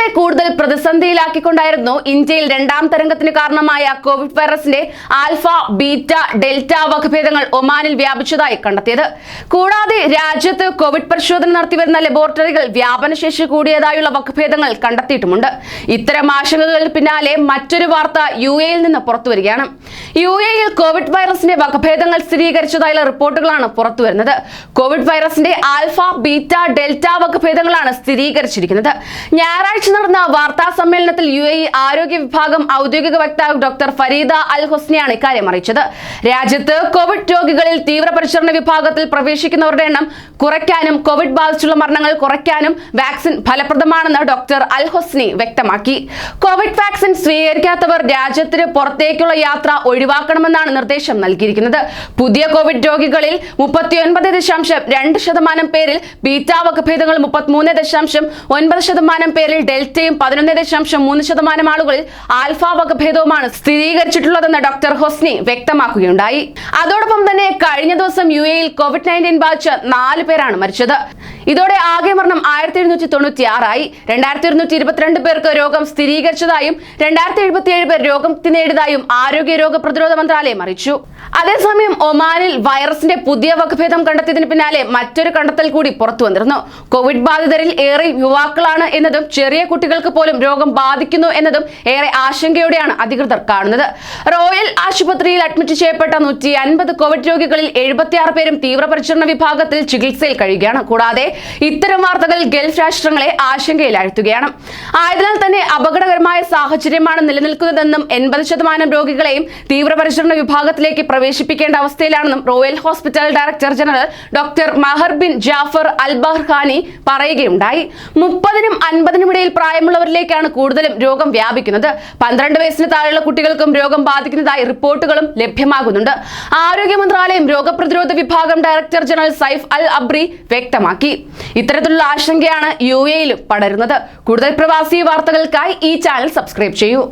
ലോകരാജ്യങ്ങളെ കൂടുതൽ പ്രതിസന്ധിയിലാക്കിക്കൊണ്ടായിരുന്നു ഇന്ത്യയിൽ രണ്ടാം തരംഗത്തിന് കാരണമായ കോവിഡ് വൈറസിന്റെ ആൽഫ ബീറ്റ ഡെൽറ്റ വകഭേദങ്ങൾ ഒമാനിൽ വ്യാപിച്ചതായി കണ്ടെത്തിയത്. കൂടാതെ രാജ്യത്ത് കോവിഡ് പരിശോധന നടത്തിവരുന്ന ലബോറട്ടറികൾ വ്യാപനശേഷി കൂടിയതായുള്ള വകഭേദങ്ങൾ കണ്ടെത്തിയിട്ടുമുണ്ട്. ഇത്തരം ആശങ്കകൾക്ക് പിന്നാലെ മറ്റൊരു വാർത്ത യു എയിൽ നിന്ന് പുറത്തുവരികയാണ്. യു എയിൽ കോവിഡ് വൈറസിന്റെ വകഭേദങ്ങൾ സ്ഥിരീകരിച്ചതായുള്ള റിപ്പോർട്ടുകളാണ് പുറത്തുവരുന്നത് കോവിഡ് വൈറസിന്റെ ആൽഫ ബീറ്റ ഡെൽറ്റ വകഭേദങ്ങളാണ് സ്ഥിരീകരിച്ചിരിക്കുന്നത്. ഞായറാഴ്ച നടന്ന വാർത്താ സമ്മേളനത്തിൽ യു എ ആരോഗ്യ വിഭാഗം ഔദ്യോഗിക വക്താവ് ഡോക്ടർ ഫരീദ അൽ ഹുസ്നിയാണ് ഇക്കാര്യം അറിയിച്ചത്. രാജ്യത്ത് കോവിഡ് രോഗികളിൽ തീവ്രപരിചരണ വിഭാഗത്തിൽ പ്രവേശിക്കുന്നവരുടെ എണ്ണം കുറയ്ക്കാനും കോവിഡ് ബാധിച്ചുള്ള മരണങ്ങൾ കുറയ്ക്കാനും വാക്സിൻ ഫലപ്രദമാണെന്ന് ഡോക്ടർ അൽ ഹുസ്നി വ്യക്തമാക്കി. കോവിഡ് വാക്സിൻ സ്വീകരിക്കാത്തവർ രാജ്യത്തിന് പുറത്തേക്കുള്ള യാത്ര ഒഴിവാക്കണമെന്നാണ് നിർദ്ദേശം നൽകിയിരിക്കുന്നത്. പുതിയ കോവിഡ് രോഗികളിൽ മുപ്പത്തിയൊൻപത് ദശാംശം രണ്ട് ശതമാനം പേരിൽ ബീറ്റാ വകഭേദങ്ങൾ മുപ്പത്തിമൂന്ന് ദശാംശം ഒൻപത് ശതമാനം പേരിൽ ഡെൽറ്റയും പതിനൊന്ന് ദശാംശം മൂന്ന് ശതമാനം ആളുകളിൽ ആൽഫ വകഭേദവുമാണ് സ്ഥിരീകരിച്ചിട്ടുള്ളതെന്ന് ഡോക്ടർ ഹൊസ്നി വ്യക്തമാക്കുകയുണ്ടായി. അതോടൊപ്പം തന്നെ കഴിഞ്ഞ ദിവസം യു എയിൽ കോവിഡ് നയന്റീൻ ബാധിച്ച് നാല് പേരാണ് മരിച്ചത്. ഇതോടെ ആകെ മരണം ആയിരത്തി എഴുന്നൂറ്റി തൊണ്ണൂറ്റി ആറായി രണ്ടായിരത്തി ഒരുന്നൂറ്റി ഇരുപത്തിരണ്ട് പേർക്ക് രോഗം സ്ഥിരീകരിച്ചതായും രണ്ടായിരത്തി എഴുപത്തിയേഴ് പേർ രോഗം നേടിയതായും ആരോഗ്യ രോഗ പ്രതിരോധ മന്ത്രാലയം അറിയിച്ചു. അതേസമയം ഒമാനിൽ വൈറസിന്റെ പുതിയ വകഭേദം കണ്ടെത്തിയതിന് പിന്നാലെ മറ്റൊരു കണ്ടെത്തൽ കൂടി പുറത്തു വന്നിരുന്നു. കോവിഡ് ബാധിതരിൽ ഏറെ യുവാക്കളാണ് എന്നതും ചെറിയ കുട്ടികൾക്ക് പോലും രോഗം ബാധിക്കുന്നു എന്നതും ഏറെ ആശങ്കയോടെയാണ് അധികൃതർ കാണുന്നത്. റോയൽ ആശുപത്രിയിൽ അഡ്മിറ്റ് ചെയ്യപ്പെട്ട നൂറ്റി അൻപത് കോവിഡ് രോഗികളിൽ എഴുപത്തിയാറ് പേരും തീവ്രപരിചരണ വിഭാഗത്തിൽ ചികിത്സയിൽ കഴിയുകയാണ്. കൂടാതെ ഇത്തരം വാർത്തകൾ ഗൾഫ് രാഷ്ട്രങ്ങളെ ആശങ്കയിലാഴ്ത്തുകയാണ്. ആയതിനാൽ തന്നെ അപകടകരമായ സാഹചര്യമാണ് നിലനിൽക്കുന്നതെന്നും എൺപത് ശതമാനം രോഗികളെയും തീവ്രപരിചരണ വിഭാഗത്തിലേക്ക് പ്രവേശിപ്പിക്കേണ്ട അവസ്ഥയിലാണെന്നും royal hospital director general doctor Maher bin Jafar Albahar Khani പറയുകയുണ്ടായി. മുപ്പതിനും അൻപതിനും ഇടയിൽ പ്രായമുള്ളവരിലേക്കാണ് കൂടുതലും രോഗം വ്യാപിക്കുന്നത്. പന്ത്രണ്ട് വയസ്സിന് താഴെയുള്ള കുട്ടികൾക്കും രോഗം ബാധിക്കുന്നതായി റിപ്പോർട്ടുകളും ലഭ്യമാകുന്നുണ്ട്. ആരോഗ്യ മന്ത്രാലയം രോഗപ്രതിരോധ വിഭാഗം director general Saif Al Abri വ്യക്തമാക്കി. ഇത്തരത്തിലുള്ള ആശങ്കയാണ് യു എയിലും പടരുന്നത്. കൂടുതൽ പ്രവാസി വാർത്തകൾക്കായി ഈ ചാനൽ സബ്സ്ക്രൈബ് ചെയ്യൂ.